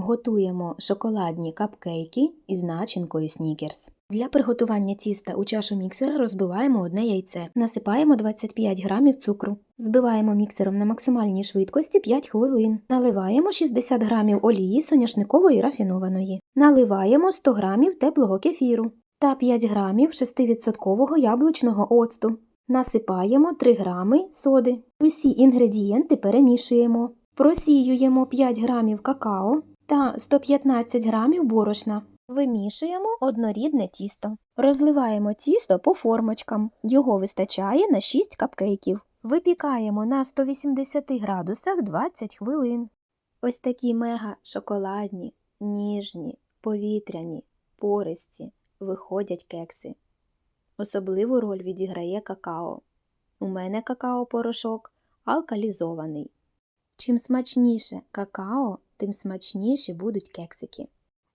Готуємо шоколадні капкейки із начинкою снікерс. Для приготування тіста у чашу міксера розбиваємо одне яйце, насипаємо 25 грамів цукру, збиваємо міксером на максимальній швидкості 5 хвилин, наливаємо 60 грамів олії соняшникової рафінованої, наливаємо 100 грамів теплого кефіру та 5 грамів 6% яблучного оцту. Насипаємо 3 грами соди. Усі інгредієнти перемішуємо. Просіюємо 5 грамів какао та 115 грамів борошна. Вимішуємо однорідне тісто. Розливаємо тісто по формочкам. Його вистачає на 6 капкейків. Випікаємо на 180 градусах 20 хвилин. Ось такі мега шоколадні, ніжні, повітряні, пористі виходять кекси. Особливу роль відіграє какао. У мене какао-порошок алкалізований. Чим смачніше какао, тим смачніші будуть кексики.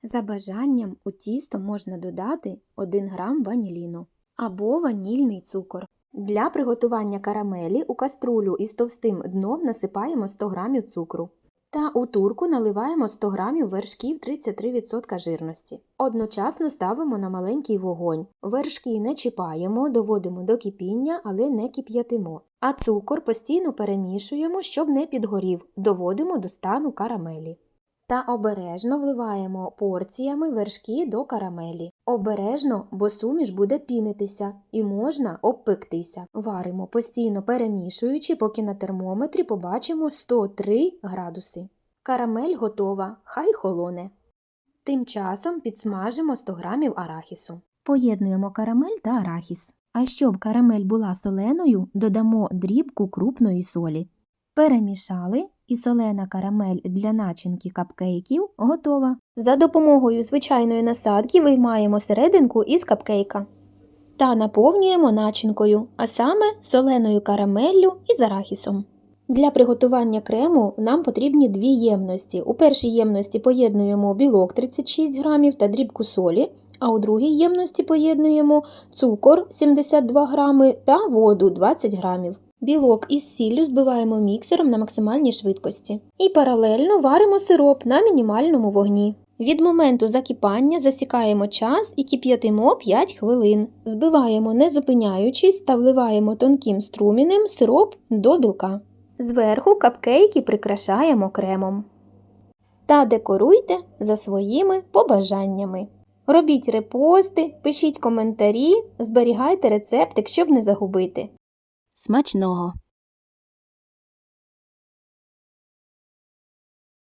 За бажанням у тісто можна додати 1 грам ваніліну або ванільний цукор. Для приготування карамелі у каструлю із товстим дном насипаємо 100 грамів цукру. Та у турку наливаємо 100 грамів вершків 33% жирності. Одночасно ставимо на маленький вогонь. Вершки не чіпаємо, доводимо до кипіння, але не кип'ятимо. А цукор постійно перемішуємо, щоб не підгорів, доводимо до стану карамелі. Та обережно вливаємо порціями вершки до карамелі. Обережно, бо суміш буде пінитися і можна обпектися. Варимо постійно перемішуючи, поки на термометрі побачимо 103 градуси. Карамель готова, хай холоне. Тим часом підсмажимо 100 грамів арахісу. Поєднуємо карамель та арахіс. А щоб карамель була соленою, додамо дрібку крупної солі. Перемішали і солена карамель для начинки капкейків готова. За допомогою звичайної насадки виймаємо серединку із капкейка та наповнюємо начинкою, а саме соленою карамеллю із арахісом. Для приготування крему нам потрібні дві ємності. У першій ємності поєднуємо білок 36 грамів та дрібку солі, а у другій ємності поєднуємо цукор 72 грами та воду 20 грамів. Білок із сіллю збиваємо міксером на максимальній швидкості. І паралельно варимо сироп на мінімальному вогні. Від моменту закипання засікаємо час і кип'ятимо 5 хвилин. Збиваємо не зупиняючись та вливаємо тонким струмінем сироп до білка. Зверху капкейки прикрашаємо кремом. Та декоруйте за своїми побажаннями. Робіть репости, пишіть коментарі, зберігайте рецептик, щоб не загубити. Смачного!